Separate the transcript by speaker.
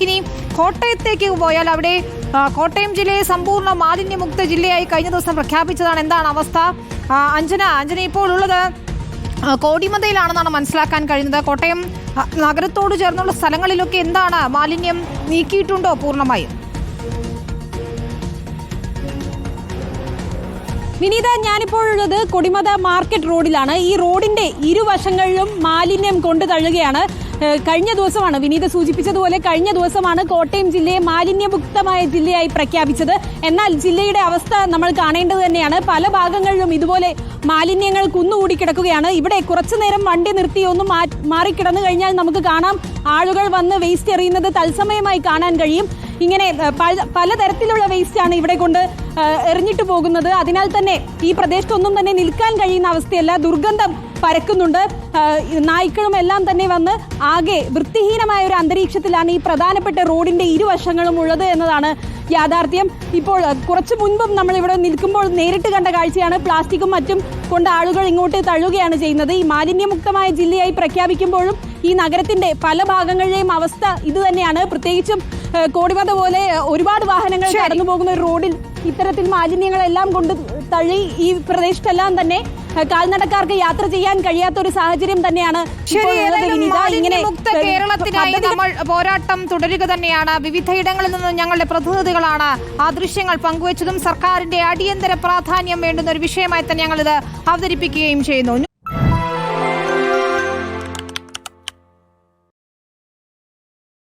Speaker 1: നമുക്കിനി കോട്ടയത്തേക്ക് പോയാൽ അവിടെ കോട്ടയം ജില്ലയെ സമ്പൂർണ മാലിന്യമുക്ത ജില്ലയായി കഴിഞ്ഞ ദിവസം പ്രഖ്യാപിച്ചതാണ്. എന്താണ് അവസ്ഥ? അഞ്ജന അഞ്ജന ഇപ്പോൾ ഉള്ളത് കോടിമതയിലാണെന്നാണ് മനസ്സിലാക്കാൻ കഴിയുന്നത്. കോട്ടയം നഗരത്തോട് ചേർന്നുള്ള സ്ഥലങ്ങളിലൊക്കെ എന്താണ് മാലിന്യം നീക്കിയിട്ടുണ്ടോ പൂർണമായും?
Speaker 2: വിനീത ഞാനിപ്പോൾ ഉള്ളത് കൊടിമത മാർക്കറ്റ് റോഡിലാണ്. ഈ റോഡിന്റെ ഇരുവശങ്ങളിലും മാലിന്യം കൊണ്ടു തള്ളുകയാണ് കഴിഞ്ഞ ദിവസമാണ് വിനീത സൂചിപ്പിച്ചതുപോലെ കഴിഞ്ഞ ദിവസമാണ് കോട്ടയം ജില്ലയെ മാലിന്യമുക്തമായ ജില്ലയായി പ്രഖ്യാപിച്ചത്. എന്നാൽ ജില്ലയുടെ അവസ്ഥ നമ്മൾ കാണേണ്ടത് തന്നെയാണ്. പല ഭാഗങ്ങളിലും ഇതുപോലെ മാലിന്യങ്ങൾ കുന്നുകൂടി കിടക്കുകയാണ്. ഇവിടെ കുറച്ചു നേരം വണ്ടി നിർത്തി ഒന്ന് മാറിക്കിടന്നു കഴിഞ്ഞാൽ നമുക്ക് കാണാം. ആളുകൾ വന്ന് വേസ്റ്റ് എറിയുന്നത് തത്സമയമായി കാണാൻ കഴിയും. ഇങ്ങനെ പലതരത്തിലുള്ള പല പലതരത്തിലുള്ള വേസ്റ്റാണ് ഇവിടെ കൊണ്ട് എറിഞ്ഞിട്ട് പോകുന്നത്. അതിനാൽ തന്നെ ഈ പ്രദേശത്തൊന്നും തന്നെ നിൽക്കാൻ കഴിയുന്ന അവസ്ഥയല്ല. ദുർഗന്ധം പരക്കുന്നുണ്ട്. നായ്ക്കളും എല്ലാം തന്നെ വന്ന് ആകെ വൃത്തിഹീനമായ ഒരു അന്തരീക്ഷത്തിലാണ് ഈ പ്രധാനപ്പെട്ട റോഡിന്റെ ഇരുവശങ്ങളും ഉള്ളത് എന്നതാണ് യാഥാർത്ഥ്യം. ഇപ്പോൾ കുറച്ച് മുൻപും നമ്മൾ ഇവിടെ നിൽക്കുമ്പോൾ നേരിട്ട് കണ്ട കാഴ്ചയാണ്. പ്ലാസ്റ്റിക്കും മറ്റും കൊണ്ട് ആളുകൾ ഇങ്ങോട്ട് തള്ളുകയാണ് ചെയ്യുന്നത്. ഈ മാലിന്യമുക്തമായ ജില്ലയായി പ്രഖ്യാപിക്കുമ്പോഴും ഈ നഗരത്തിന്റെ പല ഭാഗങ്ങളിലെയും അവസ്ഥ ഇത് തന്നെയാണ്. പ്രത്യേകിച്ചും കോടിമത പോലെ ഒരുപാട് വാഹനങ്ങൾ. കടന്നു പോകുന്ന ഒരു റോഡിൽ ഇത്തരത്തിൽ മാലിന്യങ്ങളെല്ലാം കൊണ്ട് തള്ളി ഈ പ്രദേശത്തെല്ലാം തന്നെ കാൽനടക്കാർക്ക് യാത്ര ചെയ്യാൻ കഴിയാത്ത ഒരു സാഹചര്യം തന്നെയാണ്
Speaker 1: കേരളത്തിനായി നമ്മൾ പോരാട്ടം തുടരുക തന്നെയാണ്. വിവിധയിടങ്ങളിൽ നിന്നും ഞങ്ങളുടെ പ്രതിനിധികളാണ് ആ ദൃശ്യങ്ങൾ പങ്കുവച്ചതും സർക്കാരിന്റെ അടിയന്തര പ്രാധാന്യം വേണ്ടുന്ന ഒരു വിഷയമായി തന്നെ ഞങ്ങളിത് അവതരിപ്പിക്കുകയും ചെയ്യുന്നു.